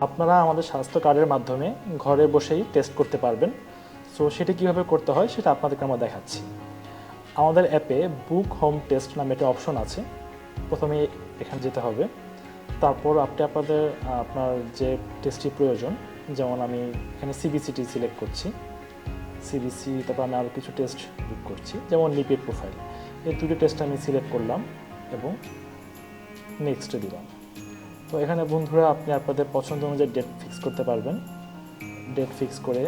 আপনারা আমাদের স্বাস্থ্য কার্ডের মাধ্যমে ঘরে বসেই টেস্ট করতে পারবেন। সো সেটা কীভাবে করতে হয় সেটা আপনাদেরকে আমরা দেখাচ্ছি। আমাদের অ্যাপে বুক হোম টেস্ট নামে একটা অপশন আছে। প্রথমে এখানে যেতে হবে। তারপর আপনি আপনাদের, আপনার যে টেস্টটি প্রয়োজন, যেমন আমি এখানে সিবিসিটি সিলেক্ট করছি। সিবিসি তারপর আমি আরও কিছু টেস্ট বুক করছি, যেমন লিপিড প্রোফাইল এই দুটি টেস্ট আমি সিলেক্ট করলাম এবং নেক্সটে দিলাম। তো এখানে বন্ধুরা আপনি আপনাদের পছন্দ অনুযায়ী ডেট ফিক্স করতে পারবেন। ডেট ফিক্স করে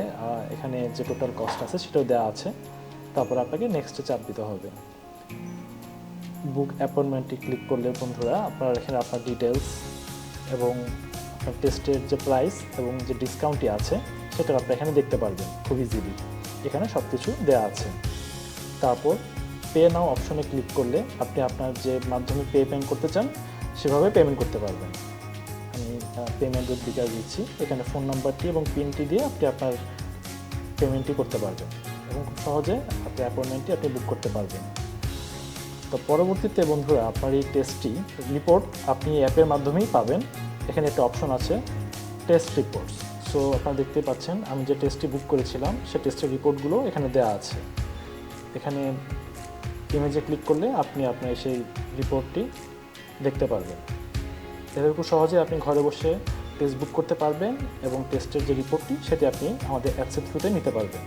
এখানে যে টোটাল কস্ট আছে সেটাও দেওয়া আছে। তারপর আপনাকে নেক্সটে চাপ দিতে হবে। বুক অ্যাপয়েন্টমেন্টটি ক্লিক করলে বন্ধুরা আপনার এখানে আপনার ডিটেলস এবং আপনার টেস্টের যে প্রাইস এবং যে ডিসকাউন্টটি আছে সেটা আপনি এখানে দেখতে পারবেন খুব ইজিলি এখানে সব কিছু দেওয়া আছে। তারপর পে নাও অপশনে ক্লিক করলে আপনি আপনার যে মাধ্যমে পে পেমেন্ট করতে চান, সেভাবে পেমেন্ট করতে পারবেন। আমি পেমেন্টের দিকে দিচ্ছি। এখানে ফোন নাম্বারটি এবং পিনটি দিয়ে আপনি আপনার পেমেন্টটি করতে পারবেন এবং খুব সহজে আপনি অ্যাপয়েন্টমেন্টটি আপনি বুক করতে পারবেন। তো পরবর্তীতে বন্ধুরা, আপনার এই টেস্টটি রিপোর্ট আপনি অ্যাপের মাধ্যমেই পাবেন। এখানে একটা অপশন আছে টেস্ট রিপোর্টস সো আপনারা দেখতে পাচ্ছেন, আমি যে টেস্টটি বুক করেছিলাম, সে টেস্টের রিপোর্টগুলো এখানে দেওয়া আছে। এখানে ইমেজে ক্লিক করলে আপনি আপনার সেই রিপোর্টটি দেখতে পারবেন। খুব সহজে আপনি ঘরে বসে টেস্ট বুক করতে পারবেন এবং টেস্টের যে রিপোর্টটি সেটি আপনি আমাদের অ্যাপসের থ্রুতে নিতে পারবেন।